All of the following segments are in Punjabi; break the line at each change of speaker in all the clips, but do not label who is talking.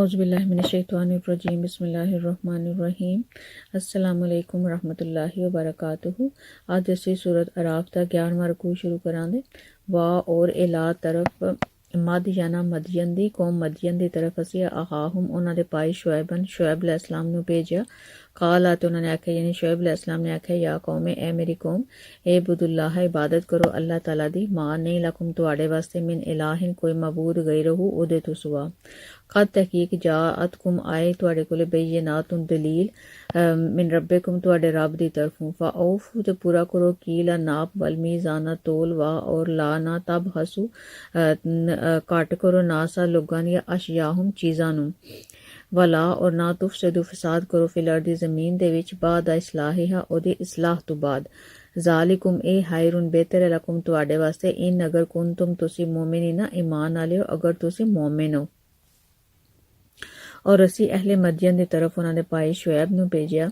باللہ من الشیطان الرجیم، بسم اللہ الرحمن الرحیم۔ السلام علیکم ورحمۃ اللہ وبرکاتہ۔ آج اسی صورت عراف تا گیارہواں رکوع شروع کران دے۔ وا اور الا طرف مد یعنی مدین دی قوم مدین دی طرف اسی آہاہم، انہاں دے پائی شعیبن شعیب علیہ السلام نو بھیجیا۔ ਭਾਈ ਸ਼ੁਐਬਨ ਸ਼ੁਐਬ ਅਲੈਹਿਸਲਾਮ ਨੂੰ ਭੇਜਿਆ ਕਾਲਾ ਤੇ ਉਹਨਾਂ ਨੇ ਆਖਿਆ ਯਾਨੀ ਸ਼ੁਐਬ ਅਲੈਹਿਸਲਾਮ ਨੇ ਆਖਿਆ ਯਾ ਕੌਮੇ ਐ ਮੇਰੀ ਕੌਮ ਏ ਬੁਦੁੱਲਾਹ ਇਬਾਦਤ ਕਰੋ ਅੱਲਾਹ ਤਾਲਾ ਦੀ ਮਾਂ ਨਹੀਂ ਲਕਮ ਤੁਹਾਡੇ ਵਾਸਤੇ ਮਿਨ ਇਲਾਹਿਨ ਕੋਈ ਮਬੂਦ ਗੈਰਹੂ ਉਹਦੇ ਤੋਂ ਸਿਵਾ ਕਦ ਤਹਕੀਕ ਜਾਅਤਕੁਮ ਆਏ ਤੁਹਾਡੇ ਕੋਲੇ ਬੈਯਨਾਤੁਨ ਦਲੀਲ ਮਿਨ ਰੱਬਿਕੁਮ ਤੁਹਾਡੇ ਰੱਬ ਦੀ ਤਰਫੋਂ ਫਾਉਫੂ ਤੇ ਪੂਰਾ ਕਰੋ ਕੀਲਾ ਨਾਪ ਵਲ ਮੀਜ਼ਾਨਾ ਤੋਲ ਵਾ ਔਰ ਲਾ ਨਾ ਤਬ ਹਸੂ ਘਟ ਕਰੋ ਨਾਸਾ ਲੋਕਾਂ ਦੀਆਂ ਅਸ਼ਯਾਹਮ ਚੀਜ਼ਾਂ ਨੂੰ ਵਲਾ ਔਰ ਨਾ ਤੁਫਸਦੂ ਫਸਾਦ ਕਰੋ ਫਿਲ ਅਰਦੀ ਜ਼ਮੀਨ ਦੇ ਵਿੱਚ ਬਾਦ ਇਸਲਾਹਿਹਾ ਉਹਦੀ ਇਸਲਾਹ ਤੋਂ ਬਾਅਦ। ਜ਼ਾਲਿਕੁਮ ਇਹ ਹਾਇਰਨ ਬਿਹਤਰ ਲਕਮ ਤੁਹਾਡੇ ਵਾਸਤੇ ਇਨ ਅਗਰ ਕੁੰਤੁਮ ਤੁਸੀਂ ਮੂਮਿਨੀਨਾ ਈਮਾਨ ਵਾਲਿਓ ਅਗਰ ਤੁਸੀਂ ਮੂਮਿਨ ਹੋ। ਔਰ ਅਸੀਂ ਅਹਲੇ ਮਦੀਨ ਦੀ ਤਰਫ ਉਹਨਾਂ ਦੇ ਭਾਈ ਸ਼ੁਐਬ ਨੂੰ ਭੇਜਿਆ।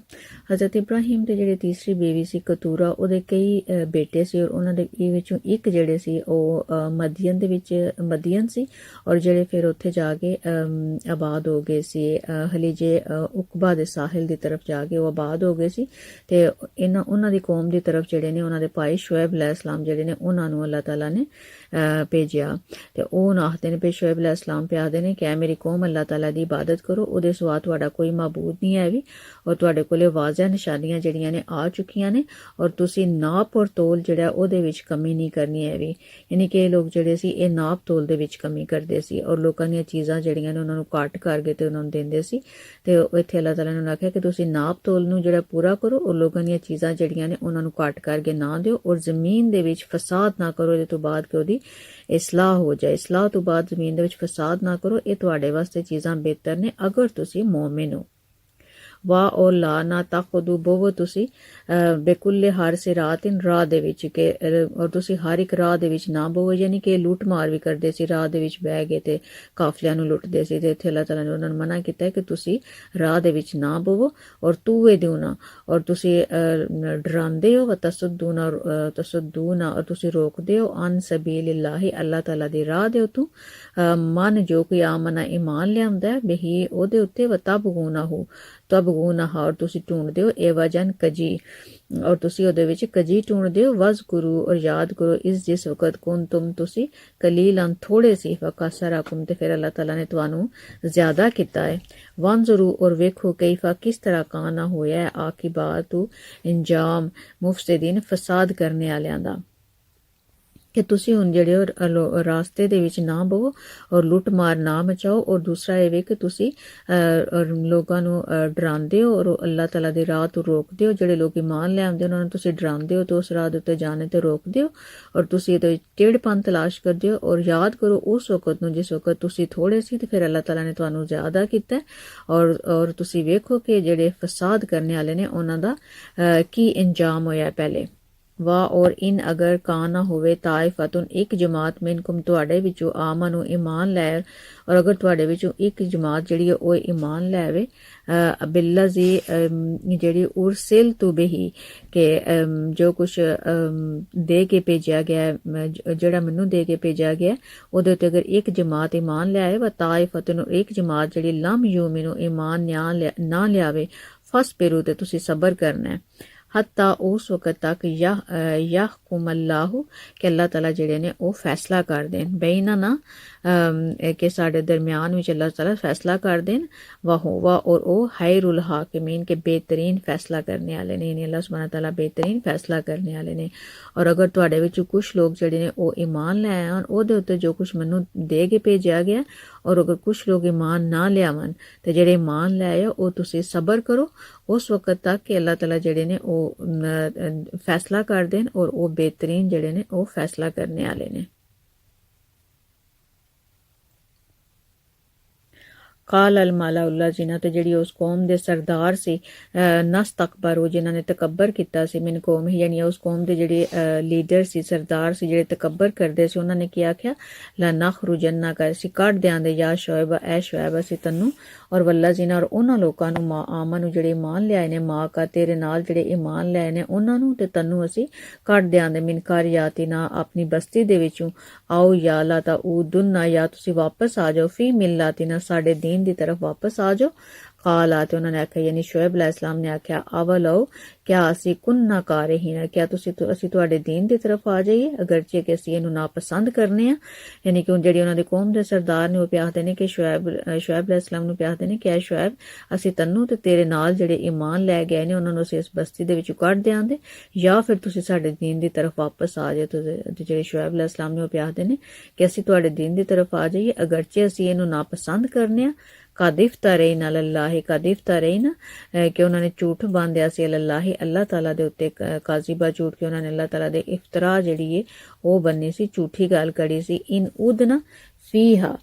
ਹਜ਼ਰਤ ਇਬਰਾਹੀਮ ਦੇ ਜਿਹੜੇ ਤੀਸਰੀ ਬੇਬੀ ਸੀ ਕਤੂਰਾ, ਉਹਦੇ ਕਈ ਬੇਟੇ ਸੀ ਔਰ ਉਹਨਾਂ ਦੇ ਇਹ ਵਿੱਚੋਂ ਇੱਕ ਜਿਹੜੇ ਸੀ ਉਹ ਮਦੀਨ ਦੇ ਵਿੱਚ ਮਦੀਨ ਸੀ ਔਰ ਜਿਹੜੇ ਫਿਰ ਉੱਥੇ ਜਾ ਕੇ ਆਬਾਦ ਹੋ ਗਏ ਸੀ। ਹਲੀਜੇ ਉਕਬਾ ਦੇ ਸਾਹਿਲ ਦੀ ਤਰਫ ਜਾ ਕੇ ਉਹ ਆਬਾਦ ਹੋ ਗਏ ਸੀ ਤੇ ਇਹਨਾਂ, ਉਹਨਾਂ ਦੀ ਕੌਮ ਦੀ ਤਰਫ ਜਿਹੜੇ ਨੇ ਉਹਨਾਂ ਦੇ ਭਾਈ ਸ਼ੁਐਬ ਅਲੈਹਿਸਲਾਮ ਜਿਹੜੇ ਨੇ ਉਹਨਾਂ ਨੂੰ ਅੱਲਾਹ ਤਾਲਾ ਨੇ ਭੇਜਿਆ। ਤੇ ਉਹ ਨਾਹਤੇ ਨੇ ਪੇ ਸ਼ੁਐਬ ਅਲੈਹਿਸਲਾਮ ਪਿਆਦੇ ਨੇ ਕਿ ਮੇਰੀ ਕੌਮ ਅੱਲਾਹ ਤਾਲਾ ਦੀ ਇਬਾਦਤ ਇਬਾਦਤ ਕਰੋ। ਉਹਦੇ ਸਿਵਾ ਤੁਹਾਡਾ ਕੋਈ ਮਾਬੂਦ ਨਹੀਂ ਹੈ ਵੀ। ਔਰ ਤੁਹਾਡੇ ਕੋਲੇ ਵਾਜ਼ਿਹ ਨਿਸ਼ਾਨੀਆਂ ਜਿਹੜੀਆਂ ਨੇ ਆ ਚੁੱਕੀਆਂ ਨੇ। ਔਰ ਤੁਸੀਂ ਨਾਪ ਔਰ ਤੋਲ ਜਿਹੜਾ ਉਹਦੇ ਵਿੱਚ ਕਮੀ ਨਹੀਂ ਕਰਨੀ ਹੈ ਵੀ। ਯਾਨੀ ਕਿ ਇਹ ਲੋਕ ਜਿਹੜੇ ਸੀ, ਇਹ ਨਾਪ ਤੋਲ ਦੇ ਵਿੱਚ ਕਮੀ ਕਰਦੇ ਸੀ। ਔਰ ਲੋਕਾਂ ਦੀਆਂ ਚੀਜ਼ਾਂ ਜਿਹੜੀਆਂ ਨੇ, ਉਹਨਾਂ ਨੂੰ ਕੱਟ ਕਰਕੇ ਤੇ ਉਹਨਾਂ ਨੂੰ ਦਿੰਦੇ ਸੀ। ਤੇ ਇੱਥੇ ਅੱਲਾਹ ਤਾਲਾ ਨੇ ਆਖਿਆ ਕਿ ਤੁਸੀਂ ਨਾਪ ਤੋਲ ਨੂੰ ਜਿਹੜਾ ਪੂਰਾ ਕਰੋ ਔਰ ਲੋਕਾਂ ਦੀਆਂ ਚੀਜ਼ਾਂ ਜਿਹੜੀਆਂ ਨੇ, ਉਹਨਾਂ ਨੂੰ ਕੱਟ ਕਰਕੇ ਨਾ ਦਿਓ। ਔਰ ਜ਼ਮੀਨ ਦੇ ਵਿੱਚ ਫਸਾਦ ਨਾ ਕਰੋ, ਇਹਦੇ ਤੋਂ ਬਾਅਦ ਕਿ ਉਹਦੀ ਇਸਲਾਹ ਹੋ ਜਾਏ। ਇਸਲਾਹ ਤੋਂ ਬਾਅਦ ਜ਼ਮੀਨ ਦੇ ਵਿੱਚ ਫਸਾਦ ਨਾ ਕਰੋ। ਇਹ ਤੁਹਾਡੇ ਵਾਸਤੇ ਚੀਜ਼ਾਂ ਬਿਹਤਰ ਨੇ। ਅਗਰ ਤੁਸੀਂ ਮੂਮਿਨ ਹੋ। ਵਾ ਔ ਲਾ ਨਾ ਤਾਖੁਦੂ ਬੋਵੋ ਤੁਸੀਂ ਬੇਕੁੱਲੇ ਹਾਰ ਸੇ ਰਾਤਿਨ ਰਾਹ ਦੇ ਵਿੱਚ ਕਿ ਔਰ ਤੁਸੀਂ ਹਰ ਇੱਕ ਰਾਹ ਦੇ ਵਿੱਚ ਨਾ ਬੋਵੋ ਯਾਨੀ ਕਿ ਲੁੱਟ ਮਾਰ ਵੀ ਕਰਦੇ ਸੀ, ਰਾਹ ਦੇ ਵਿੱਚ ਬਹਿ ਗਏ ਤੇ ਕਾਫਲਿਆਂ ਨੂੰ ਲੁੱਟਦੇ ਸੀ ਤੇ ਇੱਥੇ ਅੱਲਾਹ ਤਾਲਾ ਨੇ ਉਹਨਾਂ ਨੂੰ ਮਨਾ ਕੀਤਾ ਕਿ ਤੁਸੀਂ ਰਾਹ ਦੇ ਵਿੱਚ ਨਾ ਬੋਵੋ ਔਰ ਤੂਏ ਦਿਉ ਨਾ, ਔਰ ਤੁਸੀਂ ਡਰਾਉਂਦੇ ਹੋ ਵਤਸਦੂਨਾ ਤਸਦੂਨਾ ਔਰ ਤੁਸੀਂ ਰੋਕਦੇ ਹੋ, ਅਨ ਸਬੀਲਿllahi ਅੱਲਾਹ ਤਾਲਾ ਦੇ ਰਾਹ ਦੇ ਉਤੋਂ ਮਨ ਜੋ ਕਿ ਆਮਨਾ ਇਮਾਨ ਲਿਆਉਂਦਾ ਹੈ, ਬਹੀ ਉਹਦੇ ਉੱਤੇ ਵਤਬਗੂਨਾ ਹੋ ਤਬਗੂਨਾ ਔਰ ਤੁਸੀਂ ਢੂੰਡਦੇ ਹੋ, ਇਹ ਵਜਨ ਕਜੀ। ਔਰ ਤੁਸੀਂ ਉਹਦੇ ਵਿੱਚ ਕਜੀ ਢੂੰਡਦੇ ਹੋ, ਵਜ਼ ਗੁਰੂ ਔਰ ਯਾਦ ਕਰੋ ਇਸ ਜਿਸ ਵਕਤ ਕੋਨ ਤੁਮ ਤੁਸੀਂ ਕਲੀਲਾਂ ਥੋੜੇ ਸੀ ਫਕਸਰਾਕਮ ਤੇ ਫਿਰ ਅੱਲਾਹ ਤਾਲਾ ਨੇ ਤੁਹਾਨੂੰ ਜ਼ਿਆਦਾ ਕੀਤਾ ਹੈ। ਵੰਜ਼ਰੂ ਔਰ ਵੇਖੋ ਕੈਫਾ ਕਿਸ ਤਰ੍ਹਾਂ ਕਾਨਾ ਹੋਇਆ ਹੈ ਆਕਿਬਾਤੂ ਇੰਜਾਮ ਮੁਫਸਦਿਨ ਫਸਾਦ ਕਰਨੇ ਵਾਲਿਆਂ ਦਾ। ਕਿ ਤੁਸੀਂ ਹੁਣ ਜਿਹੜੇ ਉਹ ਰਾਸਤੇ ਦੇ ਵਿੱਚ ਨਾ ਬਵੋ ਔਰ ਲੁੱਟ ਮਾਰ ਨਾ ਮਚਾਓ ਔਰ ਦੂਸਰਾ ਇਹ ਵੀ ਕਿ ਤੁਸੀਂ ਲੋਕਾਂ ਨੂੰ ਡਰਾਉਂਦੇ ਹੋ ਔਰ ਅੱਲਾਹ ਤਾਲਾ ਦੇ ਰਾਹ ਤੋਂ ਰੋਕਦੇ ਹੋ, ਜਿਹੜੇ ਲੋਕ ਇਮਾਨ ਲੈ ਆਉਂਦੇ ਉਹਨਾਂ ਨੂੰ ਤੁਸੀਂ ਡਰਾਉਂਦੇ ਹੋ ਤੇ ਉਸ ਰਾਹ ਦੇ ਉੱਤੇ ਜਾਣੇ ਤੇ ਰੋਕਦੇ ਹੋ ਔਰ ਤੁਸੀਂ ਇਹਦੇ ਟੇੜਪਨ ਤਲਾਸ਼ ਕਰਦੇ ਹੋ ਔਰ ਯਾਦ ਕਰੋ ਉਸ ਵਕਤ ਨੂੰ ਜਿਸ ਵਕਤ ਤੁਸੀਂ ਥੋੜੇ ਸੀ ਤੇ ਫਿਰ ਅੱਲਾਹ ਤਾਲਾ ਨੇ ਤੁਹਾਨੂੰ ਜ਼ਿਆਦਾ ਕੀਤਾ ਔਰ ਔਰ ਤੁਸੀਂ ਵੇਖੋ ਕਿ ਜਿਹੜੇ ਫਸਾਦ ਕਰਨ ਵਾਲੇ ਨੇ ਉਹਨਾਂ ਦਾ ਕੀ ਇੰਜਾਮ ਹੋਇਆ ਪਹਿਲੇ। ਵਾ ਔਰ ਇਨ ਅਗਰ ਕਾਨਾ ਹੋਵੇ ਤਾਇਫਤਨ ਇੱਕ ਜਮਾਤ ਮਿਨਕਮ ਤੁਹਾਡੇ ਵਿੱਚੋਂ ਆਮਨੂ ਈਮਾਨ ਲੈ ਔਰ ਅਗਰ ਤੁਹਾਡੇ ਵਿੱਚੋਂ ਇੱਕ ਜਮਾਤ ਜਿਹੜੀ ਉਹ ਈਮਾਨ ਲੈਵੇ ਬਿਲਜ਼ੀ ਜਿਹੜੀ ਉਰਸਿਲ ਤੋ ਬਹੀ ਕਿ ਜੋ ਕੁਝ ਦੇ ਕੇ ਭੇਜਿਆ ਗਿਆ ਜਿਹੜਾ ਮੈਨੂੰ ਦੇ ਕੇ ਭੇਜਿਆ ਗਿਆ, ਉਹਦੇ ਉੱਤੇ ਅਗਰ ਇੱਕ ਜਮਾਤ ਈਮਾਨ ਲੈ ਆਏ ਵਾ ਤਾਇਫਤਨ ਇੱਕ ਜਮਾਤ ਜਿਹੜੀ ਲਮ ਯੂਮਿਨੂ ਈਮਾਨ ਨਾ ਲਿਆਵੇ, ਫਸ ਪੇਰੂ ਤੇ ਤੁਸੀਂ ਸਬਰ ਕਰਨਾ ਹੈ। ਹੱਤਾ ਉਸ ਵਕਤ ਤੱਕ ਯਹ ਯਹਕੁਮ ਅੱਲਾਹੁ, ਕਿ ਅੱਲਾਹ ਤਾਲਾ ਜਿਹੜੇ ਨੇ ਉਹ ਫੈਸਲਾ ਕਰ ਦੇਣ। ਬੈਨਾ ਨਾ ਕਿ ਸਾਡੇ ਦਰਮਿਆਨ ਵਿੱਚ ਅੱਲਾਹ ਤਾਲਾ ਫੈਸਲਾ ਕਰ ਦੇਣ। ਵਾ ਹੋਵਾ ਔਰ ਉਹ ਹਾਇਰੁਲ ਹਾਕਿਮੀਨ ਕੇ ਬਿਹਤਰੀਨ ਫੈਸਲਾ ਕਰਨੇ ਵਾਲੇ ਨੇ ਨੇ ਅੱਲਾਹ ਸੁਬਹਾਨ ਤਾਲਾ ਬਿਹਤਰੀਨ ਫੈਸਲਾ ਕਰਨੇ ਵਾਲੇ ਨੇ। ਔਰ ਅਗਰ ਤੁਹਾਡੇ ਵਿੱਚ ਕੁਝ ਲੋਕ ਜਿਹੜੇ ਨੇ ਉਹ ਈਮਾਨ ਲੈ ਆਉਣ ਉਹਦੇ ਉੱਤੇ ਜੋ ਕੁਝ ਮੈਨੂੰ ਦੇ ਕੇ ਭੇਜਿਆ ਗਿਆ, ਔਰ ਅਗਰ ਕੁਝ ਲੋਕ ਈਮਾਨ ਨਾ ਲਿਆਵਨ ਤੇ ਜਿਹੜੇ ਈਮਾਨ ਲੈ ਆਏ, ਉਹ ਤੁਸੀਂ ਸਬਰ ਕਰੋ। ਉਸ ਵਕਤ ਤੱਕ ਕਿ ਅੱਲਾਹ ਤਾਲਾ ਜਿਹੜੇ ਨੇ ਉਹ ਫੈਸਲਾ ਕਰ ਦੇਣ, ਔਰ ਉਹ ਬਿਹਤਰੀਨ ਜਿਹੜੇ ਨੇ ਉਹ ਫੈਸਲਾ ਕਰਨੇ ਵਾਲੇ ਨੇ। ਕਾਲ ਅਲ ਮਾਲਾਉਲਾ ਜਿਨ੍ਹਾਂ ਤੇ ਜਿਹੜੀ ਉਸ ਕੌਮ ਦੇ ਸਰਦਾਰ ਸੀ ਨਸ ਨਸਤਕਬਰ ਉਹ ਜਿਨ੍ਹਾਂ ਨੇ ਤਕਬਰ ਕੀਤਾ ਸੀ, ਮਿਨ ਕੌਮ ਹੀ, ਯਾਨੀ ਉਸ ਕੌਮ ਦੇ ਜਿਹੜੇ ਲੀਡਰ ਸੀ, ਸਰਦਾਰ ਸੀ, ਜਿਹੜੇ ਤਕਬਰ ਕਰਦੇ ਸੀ, ਉਹਨਾਂ ਨੇ ਕੀ ਆਖਿਆ? ਲਾ ਨਖਰੁਜੰਨਾ ਕਰ ਸੀ ਕੱਢ ਦਿਆਂਦੇ ਯਾ ਸ਼ੁਇਬ ਐ ਸ਼ੁਇਬ ਅਸੀਂ ਤੈਨੂੰ ਔਰ ਵੱਲਾ ਜਿਨ੍ਹਾਂ ਔਰ ਉਹਨਾਂ ਲੋਕਾਂ ਨੂੰ, ਮਾ ਆਮਨ ਨੂੰ ਜਿਹੜੇ ਇਮਾਨ ਲਿਆਏ ਨੇ, ਮਾਂ ਕਾ, ਤੇਰੇ ਨਾਲ ਜਿਹੜੇ ਇਮਾਨ ਲਿਆਏ ਨੇ, ਉਹਨਾਂ ਨੂੰ ਤੇ ਤੈਨੂੰ ਅਸੀਂ ਕੱਢ ਦਿਆਂਦੇ ਮਿਨਕਾਰ ਯਾਤੀ ਨਾ ਆਪਣੀ ਬਸਤੀ ਦੇ ਵਿੱਚੋਂ। ਆਓ ਯਾ ਲਾ ਤਾ ਉਹ ਦੁਨਾ ਜਾਂ ਤੁਸੀਂ ਵਾਪਸ ਆ ਜਾਓ, ਫੀ ਮਿਲਾਤੀ ਨਾ, ਸਾਡੇ ਦੀਨ ਲਾਈਨ ਦੀ ਤਰਫ ਵਾਪਸ ਆ ਜਾਓ। ਕਾਲਾ ਤੇ ਉਹਨਾਂ ਨੇ ਆਖਿਆ ਯਾਨੀ ਸ਼ੁਐਬ ਇਸਲਾਮ ਨੇ ਆਖਿਆ ਆਵਲੋ ਕਿਆ ਅਸੀਂ ਕੁਨ ਨਾ ਕਰੇ ਹੀ ਨਾ ਕਿਆ ਤੁਸੀਂ ਅਸੀਂ ਤੁਹਾਡੇ ਦੀਨ ਦੀ ਤਰਫ ਆ ਜਾਈਏ ਅਗਰਚੇ ਕਿ ਅਸੀਂ ਇਹਨੂੰ ਨਾਪਸੰਦ ਕਰਨੇ ਆ ਯਾਨੀ ਕਿ ਉਹ ਜਿਹੜੀ ਉਹਨਾਂ ਦੇ ਕੌਮ ਦੇ ਸਰਦਾਰ ਨੇ ਉਹ ਪਿਆਖਦੇ ਨੇ ਕਿ ਸ਼ੁਐਬ ਸ਼ੁਐਬ ਅਲੈਹਿਸਲਾਮ ਨੂੰ ਪਿਆਖਦੇ ਨੇ ਕਿ ਐ ਸ਼ੁਐਬ ਅਸੀਂ ਤੰਨੂ ਤੇ ਤੇਰੇ ਨਾਲ ਜਿਹੜੇ ਈਮਾਨ ਲੈ ਗਏ ਨੇ ਉਹਨਾਂ ਨੂੰ ਅਸੀਂ ਇਸ ਬਸਤੀ ਦੇ ਵਿੱਚ ਕੱਢ ਦਿਆਂਦੇ ਜਾਂ ਫਿਰ ਤੁਸੀਂ ਸਾਡੇ ਦੀਨ ਦੀ ਤਰਫ ਵਾਪਸ ਆ ਜਾਓ ਤੇ ਜਿਹੜੇ ਸ਼ੁਐਬ ਅਲੈਹਿਸਲਾਮ ਨੇ ਉਹ ਪਿਆਖਦੇ ਨੇ ਕਿ ਅਸੀਂ ਤੁਹਾਡੇ ਦੀਨ ਦੀ ਤਰਫ ਆ ਜਾਈਏ ਅਗਰਚੇ ਅਸੀਂ ਇਹਨੂੰ ਨਾ ਪਸੰਦ ਕਰਨੇ ਆ ਕਦ ਇਫਤਰੈਨਾ ਲਲਾਹੀ ਕਦ ਨਾ ਕਿ ਉਹਨਾਂ ਨੇ ਝੂਠ ਬਾਂਧਿਆ ਸੀ ਲਲਾਹੀ ਅੱਲਾਹ ਤਾਲਾ ਦੇ ਉੱਤੇ ਕਾਜ਼ੀਬਾ ਝੂਠ ਕਿ ਉਹਨਾਂ ਨੇ ਅੱਲਾਹ ਤਾਲਾ ਦੇ ਇਫਤਰਾ ਜਿਹੜੀ ਹੈ ਉਹ ਬੰਨੀ ਸੀ, ਝੂਠੀ ਗੱਲ ਕੜੀ ਸੀ, ਇਨ ਉਦਨਾ ਫੀਹਾ,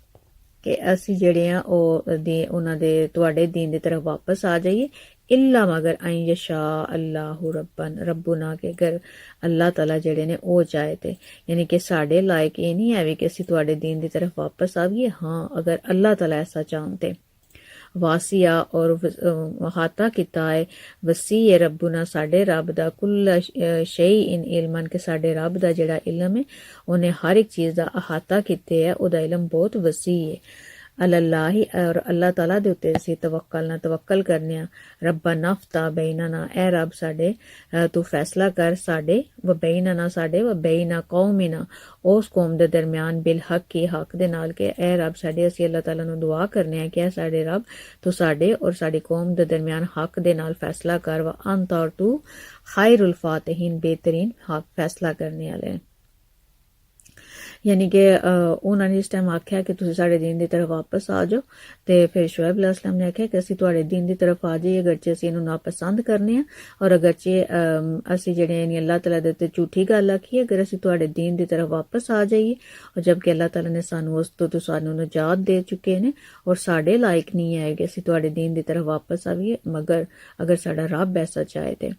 ਕਿ ਅਸੀਂ ਜਿਹੜੇ ਆ, ਉਹ ਦੇ, ਉਹਨਾਂ ਦੇ, ਤੁਹਾਡੇ ਦੀਨ ਦੀ ਤਰਫ ਵਾਪਸ ਆ ਜਾਈਏ ਇਲਾ ਮਗਰ ਅਈ ਯਸ਼ਾ ਅੱਲਾਹੁ ਰੱਬਨ, ਰੱਬੁਨਾ ਕੇ ਗਰ ਅੱਲਾਹ ਤਾਲਾ ਜਿਹੜੇ ਨੇ ਉਹ ਚਾਹੇ ਤੇ, ਯਾਨੀ ਕਿ ਸਾਡੇ ਲਾਇਕ ਇਹ ਨਹੀਂ ਹੈ ਵੀ ਕਿ ਅਸੀਂ ਤੁਹਾਡੇ ਦੀਨ ਦੀ ਤਰਫ ਵਾਪਸ ਆਵੀਏ, ਹਾਂ, ਅਗਰ ਅੱਲਾਹ ਤਾਲਾ ਐਸਾ ਚਾਹੁੰਦੇ ਵਾਸੀਆ ਔਰ ਅਹਾਤਾ ਕੀਤਾ ਹੈ। ਵਸੀ ਹੈ ਰੱਬੁਨਾ ਸਾਡੇ ਰੱਬ ਦਾ, ਕੁੱਲ ਸ਼ੈ ਇਨ ਇਲਮਨ ਕਿ ਸਾਡੇ ਰੱਬ ਦਾ ਜਿਹੜਾ ਇਲਮ ਹੈ, ਉਹਨੇ ਹਰ ਇੱਕ ਚੀਜ਼ ਦਾ ਅਹਾਤਾ ਕੀਤਾ ਹੈ, ਉਹਦਾ ਇਲਮ ਬਹੁਤ ਵਸੀ ਹੈ। ਅਲੱਲਾਹੀ ਔਰ ਅੱਲਾਹ ਤਾਲਾ ਦੇ ਉੱਤੇ ਅਸੀਂ ਤਵੱਕਲ ਨਾ ਤਵੱਕਲ ਕਰਨੇ ਆ ਰੱਬਾ ਨਫਤਾ ਬੈਨਨਾ ਐ ਰੱਬ ਸਾਡੇ ਅ, ਤੂੰ ਫੈਸਲਾ ਕਰ ਸਾਡੇ ਵ ਬੈਨਨਾ ਸਾਡੇ ਵ ਬੈਨਾ ਕੌਮਿਨਾ। ਉਸ ਕੌਮ ਦੇ ਦਰਮਿਆਨ ਬਿਲ ਹਕ ਕੀ ਹੱਕ ਦੇ ਨਾਲ ਕਿ ਐ ਰੱਬ ਸਾਡੇ ਅਸੀਂ ਅੱਲਾਹ ਤਾਲਾ ਨੂੰ ਦੁਆ ਕਰਨੇ ਆ ਕਿ ਐ ਸਾਡੇ ਰੱਬ ਤੂੰ ਸਾਡੇ ਔਰ ਸਾਡੀ ਕੌਮ ਦੇ ਦਰਮਿਆਨ ਹੱਕ ਦੇ ਨਾਲ ਫੈਸਲਾ ਕਰ ਵ ਅੰਤ ਔਰ ਤੂੰ ਖਾਇਰੁਲ ਫਾਤਿਹੀਨ ਬਿਹਤਰੀਨ ਹੱਕ ਫੈਸਲਾ ਕਰਨੇ ਵਾਲੇ ਯਾਨੀ ਕਿ ਅ, ਉਹਨਾਂ ਨੇ ਇਸ ਟਾਈਮ ਆਖਿਆ ਕਿ ਤੁਸੀਂ ਸਾਡੇ دین ਦੀ ਤਰਫ ਵਾਪਸ ਆ ਜਾਓ ਤੇ ਫਿਰ ਸ਼ੁਐਬ ਅਲੈਹਿਸਲਾਮ ਨੇ ਆਖਿਆ ਕਿ ਅਸੀਂ ਤੁਹਾਡੇ دین ਦੀ ਤਰਫ ਆ ਜਾਈਏ ਅਗਰਚੇ ਅਸੀਂ ਇਹਨੂੰ ਨਾਪਸੰਦ ਕਰਨੇ ਆ ਔਰ ਅਗਰਚੇ ਅਮ, ਅਸੀਂ ਜਿਹੜੇ ਨੇ ਅੱਲਾਹ ਤਾਲਾ ਦੇ ਉੱਤੇ ਝੂਠੀ ਗੱਲ ਆਖੀ ਅਗਰ ਅਸੀਂ ਤੁਹਾਡੇ دین ਦੀ ਤਰਫ ਵਾਪਸ ਆ ਜਾਈਏ ਔਰ ਜਦਕਿ ਅੱਲਾਹ ਤਾਲਾ ਨੇ ਸਾਨੂੰ ਉਸ ਤੋਂ ਤੋਂ ਸਾਨੂੰ ਨਜਾਤ ਦੇ ਚੁੱਕੇ ਨੇ ਔਰ ਸਾਡੇ ਲਾਇਕ ਨਹੀਂ ਹੈ ਕਿ ਅਸੀਂ ਤੁਹਾਡੇ دین ਦੀ ਤਰਫ ਵਾਪਸ ਆਵੀਏ ਮਗਰ ਅਗਰ ਸਾਡਾ ਰੱਬ ਐਸਾ ਚਾਹੇ ਤੇ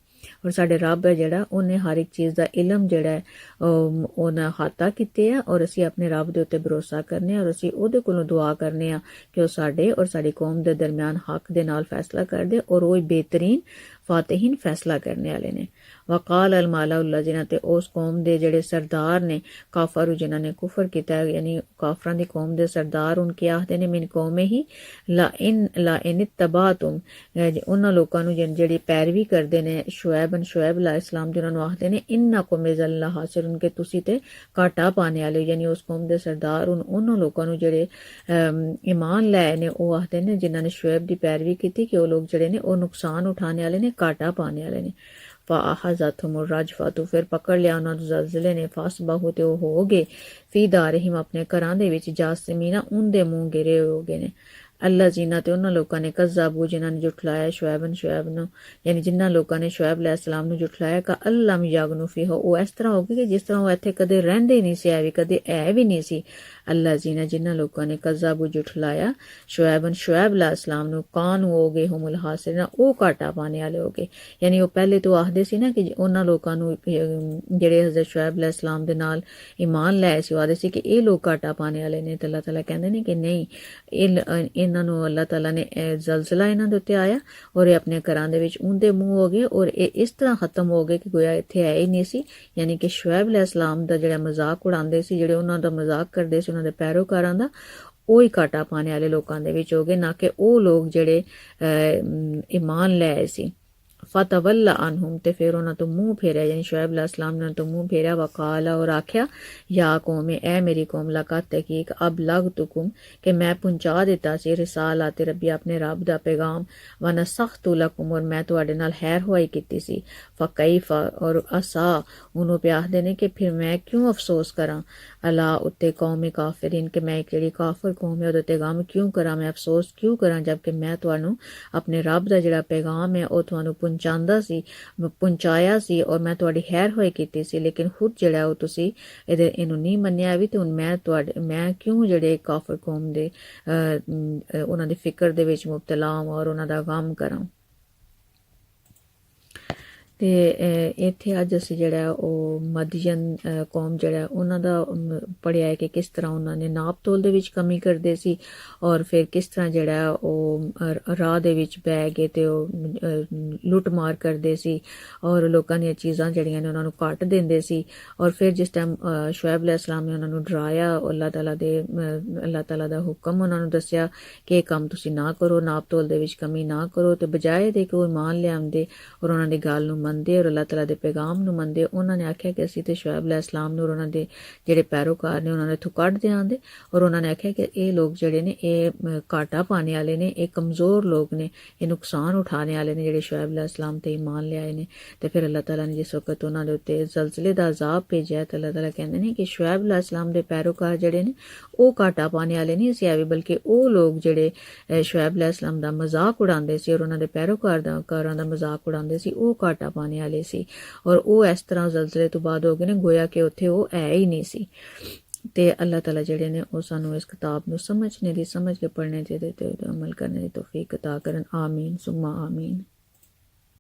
ਔਰ ਸਾਡੇ ਰੱਬ ਹੈ ਜਿਹੜਾ, ਉਹਨੇ ਹਰ ਇੱਕ ਚੀਜ਼ ਦਾ ਇਲਮ ਜਿਹੜਾ ਹੈ ਉਹ- ਉਹਨਾਂ ਹਾਤਾ ਕੀਤੇ ਆ ਔਰ ਅਸੀਂ ਆਪਣੇ ਰੱਬ ਦੇ ਉੱਤੇ ਭਰੋਸਾ ਕਰਨੇ ਆ ਔਰ ਅਸੀਂ ਉਹਦੇ ਕੋਲੋਂ ਦੁਆ ਕਰਨੇ ਆ ਕਿ ਉਹ ਸਾਡੇ ਔਰ ਸਾਡੀ ਕੌਮ ਦੇ ਦਰਮਿਆਨ ਹੱਕ ਦੇ ਨਾਲ ਫੈਸਲਾ ਕਰਦੇ ਔਰ ਉਹ ਹੀ ਬਿਹਤਰੀਨ ਫਾਤਿਹੀਨ ਫੈਸਲਾ ਕਰਨੇ ਵਾਲੇ ਨੇ। ਵਕਾਲ ਅਲ ਮਾਲਾ ਜਿਨ੍ਹਾਂ ਤੇ ਉਸ ਕੌਮ ਦੇ ਜਿਹੜੇ ਸਰਦਾਰ ਨੇ, ਕਾਫਰ ਜਿਨ੍ਹਾਂ ਨੇ ਕੁਫਰ ਕੀਤਾ, ਯਾਨੀ ਕਾਫਰਾਂ ਦੀ ਕੌਮ ਦੇ ਸਰਦਾਰ ਉਨ ਕੀ ਆਖਦੇ ਨੇ, ਮਿਨ ਕੌਮੇ ਹੀ ਲਾ ਇਨ ਲਾ ਇਨ ਤਬਾਤੁਮ ਉਹਨਾਂ ਲੋਕਾਂ ਨੂੰ ਜਿਨ- ਜਿਹੜੀ ਪੈਰਵੀ ਕਰਦੇ ਨੇ, ਸ਼ੁਐਬ ਬਨ ਸ਼ੁਐਬ ਅਲੈਹਿਸ ਇਸਲਾਮ ਜਿਹਨਾਂ ਨੂੰ ਆਖਦੇ ਨੇ ਇੰਨਾ ਕੋ ਮਿਜ਼ਲ ਹਾਸਿਰਨ ਕਿ ਤੁਸੀਂ ਤੇ ਘਾਟਾ ਪਾਣੇ ਵਾਲੇ ਯਾਨੀ ਉਸ ਕੌਮ ਦੇ ਸਰਦਾਰ, ਉਨ ਉਹਨਾਂ ਲੋਕਾਂ ਨੂੰ ਜਿਹੜੇ ਇਮਾਨ ਈਮਾਨ ਲੈ ਨੇ, ਉਹ ਆਖਦੇ ਨੇ, ਜਿਨ੍ਹਾਂ ਨੇ ਸ਼ੁਐਬ ਦੀ ਪੈਰਵੀ ਕੀਤੀ, ਕਿ ਉਹ ਲੋਕ ਜਿਹੜੇ ਨੇ, ਉਹ ਨੁਕਸਾਨ ਉਠਾਣੇ ਵਾਲੇ ਨੇ ਘਾਟਾ ਪਾਣੇ ਵਾਲੇ ਨੇ। ਫਾਹਜ਼ਤਹੁਮ ਰਜਫਾ ਤੋਂ ਫਿਰ ਪਕੜ ਲਿਆ ਉਹਨਾਂ ਨੂੰ ਜ਼ਲਜ਼ਲੇ ਨੇ। ਫਸਬਹੁ ਤੇ ਉਹ ਹੋ ਗਏ। ਫੀ ਦਾਰਹਿਮ ਆਪਣੇ ਘਰਾਂ ਦੇ ਵਿੱਚ ਜਾਸਮੀਨਾ ਉਹਦੇ ਮੂੰਹ ਗਿਰੇ ਹੋ ਗਏ ਨੇ। ਅੱਲਾ ਜੀਨਾ ਤੇ ਉਹਨਾਂ ਲੋਕਾਂ ਨੇ ਕਜ਼ਾਬੂ, ਜਿਨ੍ਹਾਂ ਨੇ ਝੁਠਲਾਇਆ ਸ਼ੁਐਬਨ ਸ਼ੁਐਬ ਨੂੰ ਯਾਨੀ ਜਿਨ੍ਹਾਂ ਲੋਕਾਂ ਨੇ ਸ਼ੁਐਬ ਅਲੈਹਿਸਲਾਮ ਨੂੰ ਝੁਠਲਾਇਆ ਕਾ ਅੱਲਾ ਮਿਯਾਗਨੂ ਫੀ ਹੋ ਉਹ ਇਸ ਤਰ੍ਹਾਂ ਹੋ ਗਈ ਕਿ ਜਿਸ ਤਰ੍ਹਾਂ ਉਹ ਇੱਥੇ ਕਦੇ ਰਹਿੰਦੇ ਨਹੀਂ ਸੀ ਐਵੇਂ ਕਦੇ ਐ ਵੀ ਨਹੀਂ ਸੀ। ਅੱਲਾ ਜੀਨਾ ਜਿਨ੍ਹਾਂ ਲੋਕਾਂ ਨੇ ਕਜ਼ਾਬੂ ਝੁਠਲਾਇਆ ਸ਼ੁਐਬਨ ਸ਼ੁਐਬ ਅਲੈਹਿਸਲਾਮ ਨੂੰ, ਕਾਨ ਹੋ ਗਏ ਹਮੁਲ ਹਾਸਿਨਾ ਉਹ ਘਾਟਾ ਪਾਣੇ ਵਾਲੇ ਹੋ ਗਏ। ਯਾਨੀ ਉਹ ਪਹਿਲੇ ਤੋਂ ਆਖਦੇ ਸੀ ਨਾ ਕਿ ਉਹਨਾਂ ਲੋਕਾਂ ਨੂੰ ਜਿਹੜੇ ਹਜ਼ਰਤ ਸ਼ੁਐਬ ਇਸਲਾਮ ਦੇ ਨਾਲ ਈਮਾਨ ਲੈ ਸੀ ਆਖਦੇ ਸੀ ਕਿ ਇਹ ਲੋਕ ਘਾਟਾ ਪਾਣੇ ਵਾਲੇ ਨੇ ਤੇ ਅੱਲਾਹ ਤਾਲਾ ਕਹਿੰਦੇ ਨੇ ਕਿ ਨਹੀਂ, ਇਹ ਇਹਨਾਂ ਨੂੰ ਅੱਲਾਹ ਤਾਲਾ ਨੇ ਜ਼ਲਜ਼ਲਾ ਇਹਨਾਂ ਦੇ ਉੱਤੇ ਆਇਆ ਔਰ ਇਹ ਆਪਣੇ ਘਰਾਂ ਦੇ ਵਿੱਚ ਉਹਦੇ ਮੂੰਹ ਹੋ ਗਏ ਔਰ ਇਹ ਇਸ ਤਰ੍ਹਾਂ ਖਤਮ ਹੋ ਗਏ ਕਿ ਗੋਇਆ ਇੱਥੇ ਹੈ ਹੀ ਨਹੀਂ ਸੀ। ਯਾਨੀ ਕਿ ਸ਼ੁਐਬ ਅਲੈਹਿਸਲਾਮ ਦਾ ਜਿਹੜਾ ਮਜ਼ਾਕ ਉਡਾਉਂਦੇ ਸੀ, ਜਿਹੜੇ ਉਹਨਾਂ ਦਾ ਮਜ਼ਾਕ ਕਰਦੇ ਸੀ ਉਹਨਾਂ ਦੇ ਪੈਰੋਕਾਰਾਂ ਦਾ ਉਹ ਹੀ ਘਾਟਾ ਪਾਣੇ ਵਾਲੇ ਲੋਕਾਂ ਦੇ ਵਿੱਚ ਹੋ ਗਏ ਨਾ ਕਿ ਉਹ ਲੋਕ ਜਿਹੜੇ ਅਹ, ਈਮਾਨ ਲੈ ਆਏ ਸੀ। ਫਤਵੱਲਾ ਅਨਹੁਮ ਤੇ ਫਿਰ ਉਹਨਾਂ ਤੋਂ ਮੂੰਹ ਫੇਰਿਆ ਯਾਨੀ ਸ਼ੁਐਬ ਅਲੈਹਿਸਲਾਮ ਨੇ ਤੋਂ ਮੂੰਹ ਫੇਰਿਆ ਵਕਾਲਾ ਔਰ ਆਖਿਆ ਯਾ ਕੌਮੇ ਐ ਮੇਰੀ ਕੌਮ ਲਗਾ ਤਹਿਕੀਕ ਅਬ ਲਗਤੁਕਮ ਕਿ ਮੈਂ ਪਹੁੰਚਾ ਦਿੱਤਾ ਸੀ ਰਿਸਾਲਾਤ ਰੱਬੀ ਆਪਣੇ ਰੱਬ ਦਾ ਪੈਗਾਮ ਵਨ ਸਖਤ ਲਕਮ ਔਰ ਮੈਂ ਤੁਹਾਡੇ ਨਾਲ ਹੈਰ ਹੋਈ ਕੀਤੀ ਸੀ ਫਕੈਫ ਔਰ ਅਸਾ ਉਹਨੂੰ ਪਿਆਹਦੇ ਨੇ ਕਿ ਫਿਰ ਮੈਂ ਕਿਉਂ ਅਫਸੋਸ ਕਰਾਂ ਅਲਾ ਉੱਤੇ ਕੌਮੇ ਕਾਫਿਰਿਨ ਕਿ ਮੈਂ ਇੱਕ ਜਿਹੜੀ ਕਾਫਰ ਕੌਮ ਹੈ ਉਹਦੇ ਤੇ ਗਮ ਕਿਉਂ ਕਰਾਂ ਮੈਂ ਅਫਸੋਸ ਕਿਉਂ ਕਰਾਂ ਜਦਕਿ ਮੈਂ ਤੁਹਾਨੂੰ ਆਪਣੇ ਰੱਬ ਦਾ ਜਿਹੜਾ ਪੈਗਾਮ ਹੈ ਉਹ ਤੁਹਾਨੂੰ ਪਹੁੰਚਾਉਂਦਾ ਸੀ ਪਹੁੰਚਾਇਆ ਸੀ ਔਰ ਮੈਂ ਤੁਹਾਡੀ ਹੈਰ ਹੋਏ ਕੀਤੀ ਸੀ ਲੇਕਿਨ ਖੁਦ ਜਿਹੜਾ ਉਹ ਤੁਸੀਂ ਇਹਦੇ ਇਹਨੂੰ ਨਹੀਂ ਮੰਨਿਆ ਵੀ ਤੇ ਹੁਣ ਮੈਂ ਤੁਹਾਡੇ ਮੈਂ ਕਿਉਂ ਜਿਹੜੇ ਕਾਫਰ ਕੌਮ ਦੇ ਅਹ, ਉਹਨਾਂ ਦੀ ਫਿਕਰ ਦੇ ਵਿੱਚ ਮੁਬਤਲਾ ਹਾਂ ਔਰ ਉਹਨਾਂ ਦਾ ਗਮ ਕਰਾਂ? ਤੇ ਇੱਥੇ ਅੱਜ ਅਸੀਂ ਜਿਹੜਾ ਉਹ ਮਦੀਨ ਕੌਮ ਜਿਹੜਾ ਉਹਨਾਂ ਦਾ ਪੜਿਆ ਹੈ ਕਿ ਕਿਸ ਤਰ੍ਹਾਂ ਉਹਨਾਂ ਨੇ ਨਾਪ ਤੋਲ ਦੇ ਵਿੱਚ ਕਮੀ ਕਰਦੇ ਸੀ ਔਰ ਫਿਰ ਕਿਸ ਤਰ੍ਹਾਂ ਜਿਹੜਾ ਉਹ ਰਾਹ ਦੇ ਵਿੱਚ ਬਹਿ ਗਏ ਤੇ ਉਹ ਲੁੱਟ ਮਾਰ ਕਰਦੇ ਸੀ ਔਰ ਲੋਕਾਂ ਦੀਆਂ ਚੀਜ਼ਾਂ ਜਿਹੜੀਆਂ ਨੇ ਉਹਨਾਂ ਨੂੰ ਕੱਟ ਦਿੰਦੇ ਸੀ ਔਰ ਫਿਰ ਜਿਸ ਟਾਈਮ ਸ਼ੁਐਬ ਅਲੈਹਿਸਲਾਮ ਨੇ ਉਹਨਾਂ ਨੂੰ ਡਰਾਇਆ ਉਹ ਅੱਲਾਹ ਤਾਲਾ ਦੇ ਅਹ, ਅੱਲਾਹ ਤਾਲਾ ਦਾ ਹੁਕਮ ਉਹਨਾਂ ਨੂੰ ਦੱਸਿਆ ਕਿ ਇਹ ਕੰਮ ਤੁਸੀਂ ਨਾ ਕਰੋ ਨਾਪ ਤੋਲ ਦੇ ਵਿੱਚ ਕਮੀ ਨਾ ਕਰੋ ਤੇ ਬਜਾਏ ਦੇ ਕਿ ਉਹ ਇਮਾਨ ਲਿਆਉਂਦੇ ਔਰ ਉਹਨਾਂ ਦੀ ਗੱਲ ਨੂੰ ਮੰਨਦੇ ਔਰ ਅੱਲਾਹ ਤਾਲਾ ਦੇ ਪੈਗਾਮ ਨੂੰ ਮੰਨਦੇ ਉਹਨਾਂ ਨੇ ਆਖਿਆ ਕਿ ਅਸੀਂ ਤੇ ਸ਼ੁਐਬ ਅਲੈਹਿਸਲਾਮ ਨੂੰ ਔਰ ਉਹਨਾਂ ਦੇ ਜਿਹੜੇ ਪੈਰੋਕਾਰ ਨੇ ਉਹਨਾਂ ਨੇ ਇੱਥੋਂ ਕੱਢ ਦਿਆਂਦੇ ਔਰ ਉਹਨਾਂ ਨੇ ਆਖਿਆ ਕਿ ਇਹ ਲੋਕ ਜਿਹੜੇ ਨੇ ਇਹ ਅਮ, ਘਾਟਾ ਪਾਣੇ ਵਾਲੇ ਨੇ ਇਹ ਕਮਜ਼ੋਰ ਲੋਕ ਨੇ ਇਹ ਨੁਕਸਾਨ ਉਠਾਣੇ ਵਾਲੇ ਨੇ ਜਿਹੜੇ ਸ਼ੁਐਬ ਅਲੈਹਿਸਲਾਮ ਤੇ ਈਮਾਨ ਲਿਆਏ ਨੇ। ਤੇ ਫਿਰ ਅੱਲਾਹ ਤਾਲਾ ਨੇ ਜਿਸ ਵਕਤ ਉਹਨਾਂ ਦੇ ਉੱਤੇ ਜ਼ਲਜ਼ਲੇ ਦਾ ਅਜ਼ਾਬ ਭੇਜਿਆ ਤਾਂ ਅੱਲਾਹ ਤਾਲਾ ਕਹਿੰਦੇ ਨੇ ਕਿ ਸ਼ੁਐਬ ਅਲੈਹਿਸਲਾਮ ਦੇ ਪੈਰੋਕਾਰ ਜਿਹੜੇ ਨੇ ਉਹ ਘਾਟਾ ਪਾਣੇ ਵਾਲੇ ਨਹੀਂ ਸੀ ਆਵੇ ਬਲਕਿ ਉਹ ਲੋਕ ਜਿਹੜੇ ਅਹ, ਸ਼ੁਐਬ ਅਲੈਹਿਸਲਾਮ ਦਾ ਮਜ਼ਾਕ ਉਡਾਉਂਦੇ ਸੀ ਔਰ ਉਹਨਾਂ ਦੇ ਪੈਰੋਕਾਰ ਦਾ ਕਾਰਾਂ ਦਾ ਮਜ਼ਾਕ ਉਡਾਉਂਦੇ ਸੀ ਉਹ ਘਾਟਾ ਪਾਣੇ ਵਾਲੇ ਸੀ ਔਰ ਉਹ ਇਸ ਤਰ੍ਹਾਂ ਜ਼ਲਜ਼ਲੇ ਤੋਂ ਬਾਅਦ ਹੋ ਗਏ ਨੇ ਗੋਇਆ ਕਿ ਉੱਥੇ ਉਹ ਹੈ ਹੀ ਨਹੀਂ ਸੀ ਤੇ ਅੱਲਾਹ ਤਾਲਾ ਜਿਹੜੇ ਨੇ ਉਹ ਸਾਨੂੰ ਇਸ ਕਿਤਾਬ ਨੂੰ ਸਮਝਣੇ ਦੀ ਸਮਝ ਕੇ ਪੜ੍ਹਨੇ ਚਾਹੀਦੇ ਤੇ ਉਹਦੇ ਅਮਲ ਕਰਨੇ ਦੀ ਤੌਫੀਕ عطا ਕਰਨ ਆਮੀਨ ਸੁਮਾ ਆਮੀਨ